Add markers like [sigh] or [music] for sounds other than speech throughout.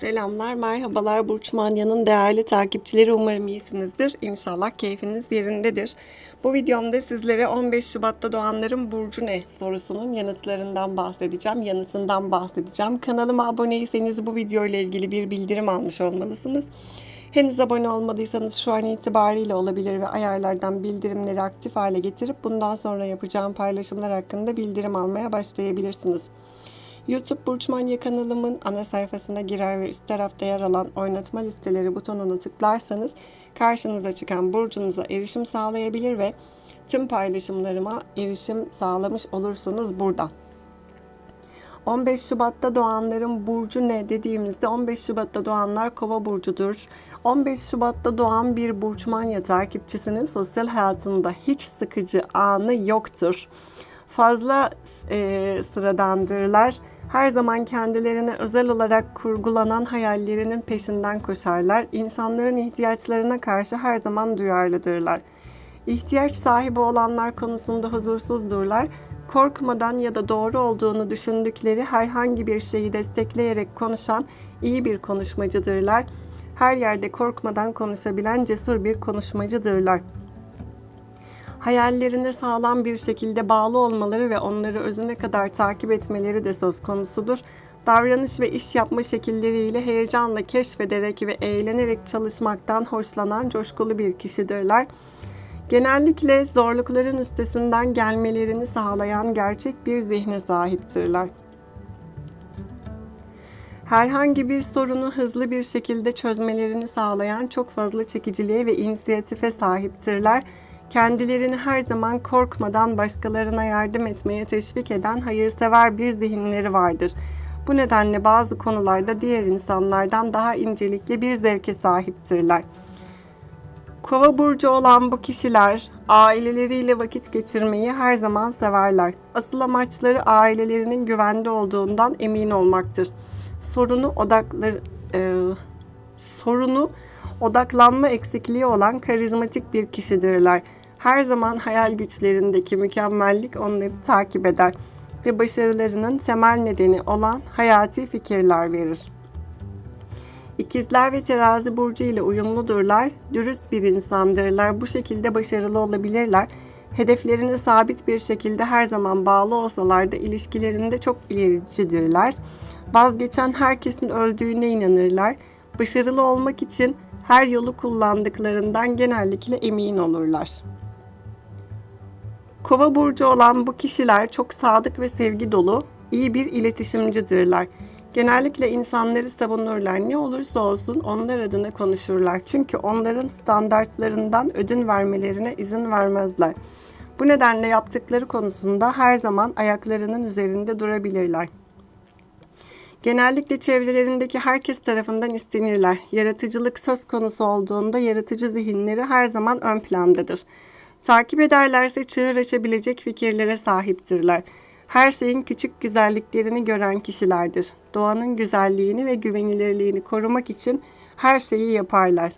Selamlar, merhabalar Burç Manya'nın değerli takipçileri. Umarım iyisinizdir. İnşallah keyfiniz yerindedir. Bu videomda sizlere 15 Şubat'ta doğanların burcu ne sorusunun yanıtlarından bahsedeceğim, yanıtından bahsedeceğim. Kanalıma aboneyseniz bu video ile ilgili bir bildirim almış olmalısınız. Henüz abone olmadıysanız şu an itibariyle olabilir ve ayarlardan bildirimleri aktif hale getirip bundan sonra yapacağım paylaşımlar hakkında bildirim almaya başlayabilirsiniz. YouTube Burç Manya kanalımın ana sayfasına girer ve üst tarafta yer alan oynatma listeleri butonuna tıklarsanız karşınıza çıkan burcunuza erişim sağlayabilir ve tüm paylaşımlarıma erişim sağlamış olursunuz buradan. 15 Şubat'ta doğanların burcu ne dediğimizde 15 Şubat'ta doğanlar kova burcudur. 15 Şubat'ta doğan bir burçmanya takipçisinin sosyal hayatında hiç sıkıcı anı yoktur. Fazla e, sıradandırlar. Her zaman kendilerine özel olarak kurgulanan hayallerinin peşinden koşarlar. İnsanların ihtiyaçlarına karşı her zaman duyarlıdırlar. İhtiyaç sahibi olanlar konusunda huzursuzdurlar. Korkmadan ya da doğru olduğunu düşündükleri herhangi bir şeyi destekleyerek konuşan iyi bir konuşmacıdırlar. Her yerde korkmadan konuşabilen cesur bir konuşmacıdırlar. Hayallerine sağlam bir şekilde bağlı olmaları ve onları özüne kadar takip etmeleri de söz konusudur. Davranış ve iş yapma şekilleriyle heyecanla keşfederek ve eğlenerek çalışmaktan hoşlanan coşkulu bir kişidirler. Genellikle zorlukların üstesinden gelmelerini sağlayan gerçek bir zihne sahiptirler. Herhangi bir sorunu hızlı bir şekilde çözmelerini sağlayan çok fazla çekiciliğe ve inisiyatife sahiptirler. Kendilerini her zaman korkmadan başkalarına yardım etmeye teşvik eden hayırsever bir zihinleri vardır. Bu nedenle bazı konularda diğer insanlardan daha incelikli bir zevke sahiptirler. Kova burcu olan bu kişiler aileleriyle vakit geçirmeyi her zaman severler. Asıl amaçları ailelerinin güvende olduğundan emin olmaktır. Sorunu odakları e, sorunu odaklanma eksikliği olan karizmatik bir kişidirler. Her zaman hayal güçlerindeki mükemmellik onları takip eder ve başarılarının temel nedeni olan hayati fikirler verir. İkizler ve terazi burcu ile uyumludurlar, dürüst bir insandırlar. Bu şekilde başarılı olabilirler. Hedeflerine sabit bir şekilde her zaman bağlı olsalar da ilişkilerinde çok ilericidirler. Vazgeçen herkesin öldüğüne inanırlar. Başarılı olmak için her yolu kullandıklarından genellikle emin olurlar. Kova burcu olan bu kişiler çok sadık ve sevgi dolu, iyi bir iletişimcidirler. Genellikle insanları savunurlar. Ne olursa olsun onlar adına konuşurlar. Çünkü onların standartlarından ödün vermelerine izin vermezler. Bu nedenle yaptıkları konusunda her zaman ayaklarının üzerinde durabilirler. Genellikle çevrelerindeki herkes tarafından istenirler. Yaratıcılık söz konusu olduğunda yaratıcı zihinleri her zaman ön plandadır. Takip ederlerse çığır açabilecek fikirlere sahiptirler. Her şeyin küçük güzelliklerini gören kişilerdir. Doğanın güzelliğini ve güvenilirliğini korumak için her şeyi yaparlar.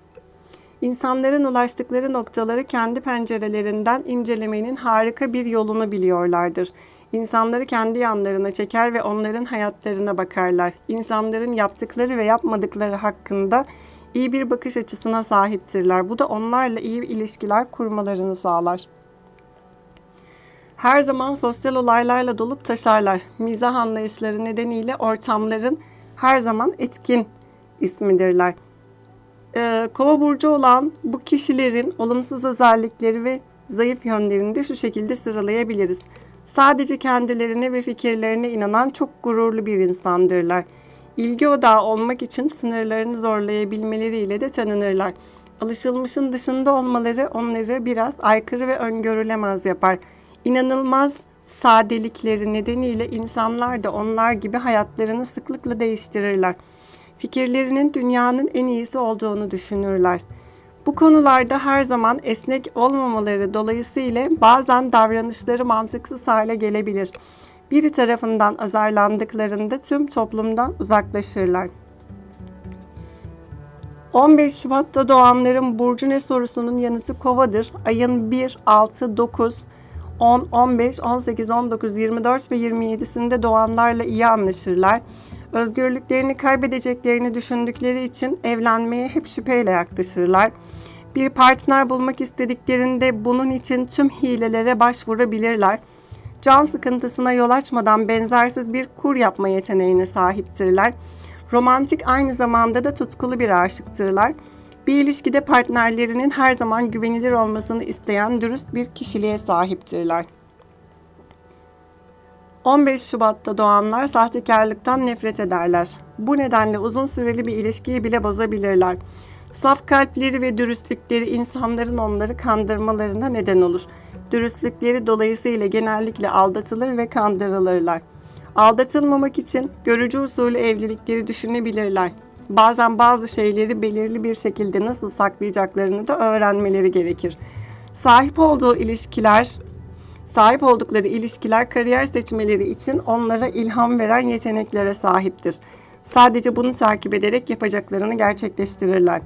İnsanların ulaştıkları noktaları kendi pencerelerinden incelemenin harika bir yolunu biliyorlardır. İnsanları kendi yanlarına çeker ve onların hayatlarına bakarlar. İnsanların yaptıkları ve yapmadıkları hakkında iyi bir bakış açısına sahiptirler. Bu da onlarla iyi ilişkiler kurmalarını sağlar. Her zaman sosyal olaylarla dolup taşarlar. Mizah anlayışları nedeniyle ortamların her zaman etkin ismidirler. Ee, Kova burcu olan bu kişilerin olumsuz özellikleri ve zayıf yönlerini de şu şekilde sıralayabiliriz. Sadece kendilerine ve fikirlerine inanan çok gururlu bir insandırlar. İlgi odağı olmak için sınırlarını zorlayabilmeleriyle de tanınırlar. Alışılmışın dışında olmaları onları biraz aykırı ve öngörülemez yapar. İnanılmaz sadelikleri nedeniyle insanlar da onlar gibi hayatlarını sıklıkla değiştirirler. Fikirlerinin dünyanın en iyisi olduğunu düşünürler. Bu konularda her zaman esnek olmamaları dolayısıyla bazen davranışları mantıksız hale gelebilir. Biri tarafından azarlandıklarında tüm toplumdan uzaklaşırlar. 15 Şubat'ta doğanların burcu ne sorusunun yanıtı kovadır. Ayın 1, 6, 9, 10, 15, 18, 19, 24 ve 27'sinde doğanlarla iyi anlaşırlar. Özgürlüklerini kaybedeceklerini düşündükleri için evlenmeye hep şüpheyle yaklaşırlar. Bir partner bulmak istediklerinde bunun için tüm hilelere başvurabilirler. Can sıkıntısına yol açmadan benzersiz bir kur yapma yeteneğine sahiptirler. Romantik aynı zamanda da tutkulu bir aşıktırlar. Bir ilişkide partnerlerinin her zaman güvenilir olmasını isteyen dürüst bir kişiliğe sahiptirler. 15 Şubat'ta doğanlar sahtekarlıktan nefret ederler. Bu nedenle uzun süreli bir ilişkiyi bile bozabilirler. Saf kalpleri ve dürüstlükleri insanların onları kandırmalarına neden olur. Dürüstlükleri dolayısıyla genellikle aldatılır ve kandırılırlar. Aldatılmamak için görücü usulü evlilikleri düşünebilirler. Bazen bazı şeyleri belirli bir şekilde nasıl saklayacaklarını da öğrenmeleri gerekir. Sahip olduğu ilişkiler Sahip oldukları ilişkiler kariyer seçmeleri için onlara ilham veren yeteneklere sahiptir. Sadece bunu takip ederek yapacaklarını gerçekleştirirler.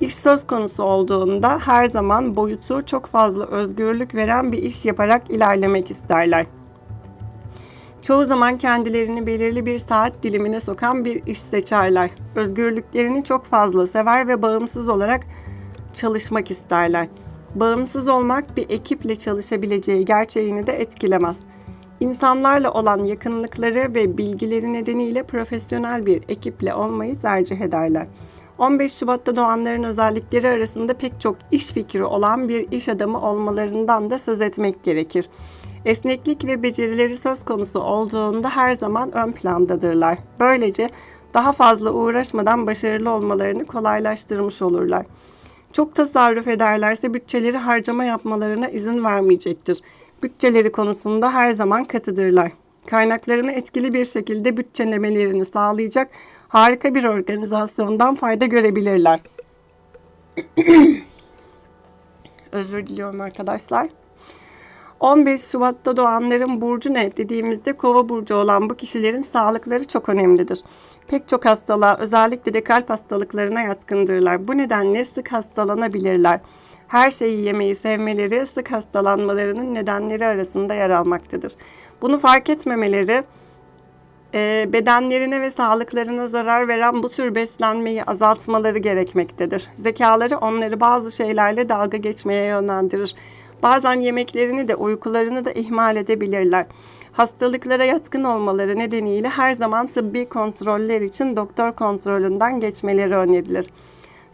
İş söz konusu olduğunda her zaman boyutu çok fazla özgürlük veren bir iş yaparak ilerlemek isterler. Çoğu zaman kendilerini belirli bir saat dilimine sokan bir iş seçerler. Özgürlüklerini çok fazla sever ve bağımsız olarak çalışmak isterler. Bağımsız olmak bir ekiple çalışabileceği gerçeğini de etkilemez. İnsanlarla olan yakınlıkları ve bilgileri nedeniyle profesyonel bir ekiple olmayı tercih ederler. 15 Şubat'ta doğanların özellikleri arasında pek çok iş fikri olan bir iş adamı olmalarından da söz etmek gerekir. Esneklik ve becerileri söz konusu olduğunda her zaman ön plandadırlar. Böylece daha fazla uğraşmadan başarılı olmalarını kolaylaştırmış olurlar. Çok tasarruf ederlerse bütçeleri harcama yapmalarına izin vermeyecektir. Bütçeleri konusunda her zaman katıdırlar. Kaynaklarını etkili bir şekilde bütçelemelerini sağlayacak harika bir organizasyondan fayda görebilirler. [clears throat] Özür diliyorum arkadaşlar. 15 Şubat'ta doğanların burcu ne dediğimizde kova burcu olan bu kişilerin sağlıkları çok önemlidir. Pek çok hastalığa özellikle de kalp hastalıklarına yatkındırlar. Bu nedenle sık hastalanabilirler. Her şeyi yemeyi sevmeleri sık hastalanmalarının nedenleri arasında yer almaktadır. Bunu fark etmemeleri e, bedenlerine ve sağlıklarına zarar veren bu tür beslenmeyi azaltmaları gerekmektedir. Zekaları onları bazı şeylerle dalga geçmeye yönlendirir. Bazen yemeklerini de uykularını da ihmal edebilirler. Hastalıklara yatkın olmaları nedeniyle her zaman tıbbi kontroller için doktor kontrolünden geçmeleri önerilir.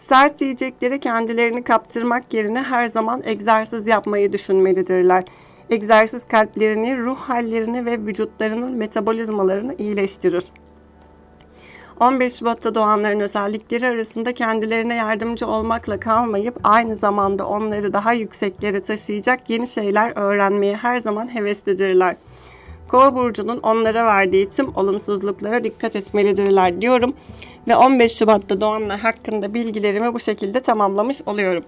Sert yiyeceklere kendilerini kaptırmak yerine her zaman egzersiz yapmayı düşünmelidirler. Egzersiz kalplerini, ruh hallerini ve vücutlarının metabolizmalarını iyileştirir. 15 Şubat'ta doğanların özellikleri arasında kendilerine yardımcı olmakla kalmayıp aynı zamanda onları daha yükseklere taşıyacak yeni şeyler öğrenmeye her zaman heveslidirler. Kova burcunun onlara verdiği tüm olumsuzluklara dikkat etmelidirler diyorum ve 15 Şubat'ta doğanlar hakkında bilgilerimi bu şekilde tamamlamış oluyorum.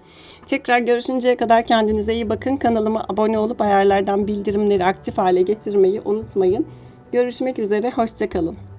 Tekrar görüşünceye kadar kendinize iyi bakın. Kanalıma abone olup ayarlardan bildirimleri aktif hale getirmeyi unutmayın. Görüşmek üzere, hoşçakalın.